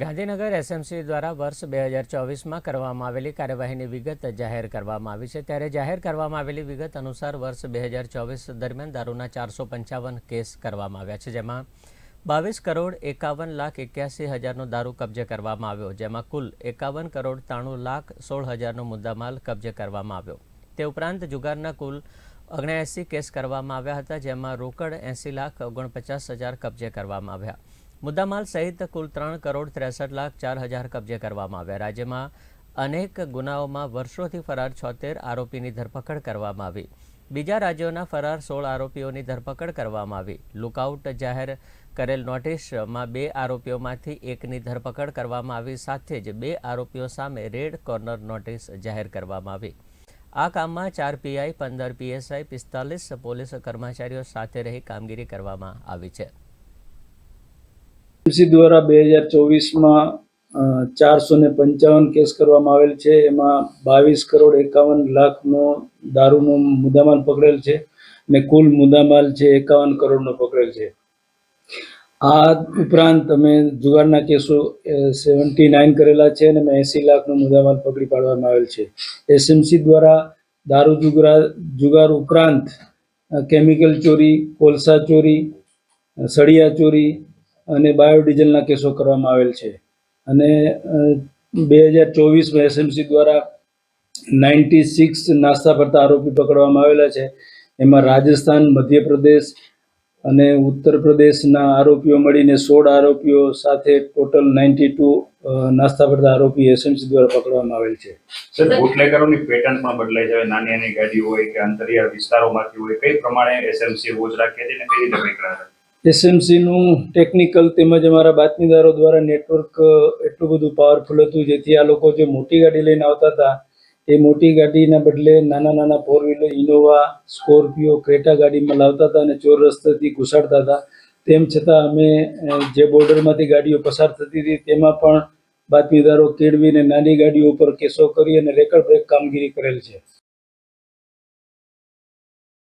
Gandhinagar SMC દ્વારા વર્ષ બે હજાર ચોવીસમાં કરવામાં આવેલી કાર્યવાહીની વિગત જાહેર કરવામાં આવી છે. ત્યારે જાહેર કરવામાં આવેલી વિગત અનુસાર વર્ષ બે હજાર ચોવીસ દરમિયાન દારૂના ચારસો પંચાવન કેસ કરવામાં આવ્યા છે, જેમાં બાવીસ કરોડ એકાવન લાખ એક્યાસી હજારનો દારૂ કબજે કરવામાં આવ્યો, જેમાં કુલ એકાવન કરોડ ત્રાણું લાખ સોળ હજારનો મુદ્દામાલ કબજે કરવામાં આવ્યો. તે ઉપરાંત જુગારના કુલ ઓગણએંસી કેસ કરવામાં આવ્યા હતા, જેમાં રોકડ એંસી લાખ ઓગણપચાસ હજાર કબજે કરવામાં આવ્યા. મુદ્દામાલ સહિત કુલ ત્રણ કરોડ ત્રેસઠ લાખ ચાર હજાર કબજે કરવામાં આવ્યા. રાજ્યમાં અનેક ગુનાઓમાં વર્ષોથી ફરાર છોતેર આરોપીની ધરપકડ કરવામાં આવી. બીજા રાજ્યોના ફરાર સોળ આરોપીઓની ધરપકડ કરવામાં આવી. લુકઆઉટ જાહેર કરેલ નોટિસમાં બે આરોપીઓમાંથી એકની ધરપકડ કરવામાં આવી, સાથે જ બે આરોપીઓ સામે રેડ કોર્નર નોટિસ જાહેર કરવામાં આવી. આ કામમાં ચાર પીઆઈ, પંદર પીએસઆઈ, પિસ્તાલીસ પોલીસ કર્મચારીઓ સાથે રહી કામગીરી કરવામાં આવી છે. એમસી દ્વારા બે હજાર ચોવીસમાં ચારસો ને પંચાવન કેસ કરવામાં આવેલ છે. એમાં બાવીસ કરોડ એકાવન લાખનો દારૂનો મુદ્દામાલ પકડેલ છે ને કુલ મુદ્દામાલ છે એકાવન કરોડનો પકડેલ છે. આ ઉપરાંત અમે જુગારના કેસો સેવન્ટી નાઇન કરેલા છે અને એમાં એંસી લાખનો મુદ્દામાલ પકડી પાડવામાં આવેલ છે. એસએમસી દ્વારા દારૂ જુગરા, જુગાર ઉપરાંત કેમિકલ ચોરી, કોલસા ચોરી સળિયા ચોરી અને બાયોડીઝલના કેસો કરવામાં આવેલ છે. અને બે હજાર ચોવીસમાં એસએમસી દ્વારા નાઇન્ટી સિક્સ નાસ્તા ફરતા આરોપી પકડવામાં આવેલા છે. એમાં રાજસ્થાન, મધ્યપ્રદેશ અને ઉત્તર પ્રદેશના આરોપીઓ મળીને સોળ આરોપીઓ સાથે ટોટલ નાઇન્ટી ટુ નાસ્તા ફરતા આરોપી એસએમસી દ્વારા પકડવામાં આવેલ છે. સર બુટલેકરોની પેટર્ન પણ બદલાઈ જાય નાની નાની ગાડી હોય કે અંતરિયાળ વિસ્તારોમાંથી હોય, કઈ પ્રમાણે એસએમસી રોજ રાખી હતી અને કઈ રીતે પકડાય એસએમસીનું ટેકનિકલ તેમજ અમારા બાતમીદારો દ્વારા નેટવર્ક એટલું બધું પાવરફુલ હતું, જેથી આ લોકો જે મોટી ગાડી લઈને આવતા હતા, એ મોટી ગાડીના બદલે નાના નાના four wheeler Innova Scorpio Creta ગાડીમાં લાવતા હતા અને ચોર રસ્તેથી ઘુસાડતા હતા. તેમ છતાં અમે જે બોર્ડરમાંથી ગાડીઓ પસાર થતી હતી, તેમાં પણ બાતમીદારો કેળવીને નાની ગાડીઓ ઉપર કેસો કરી અને રેકડ બ્રેક કામગીરી કરેલ છે.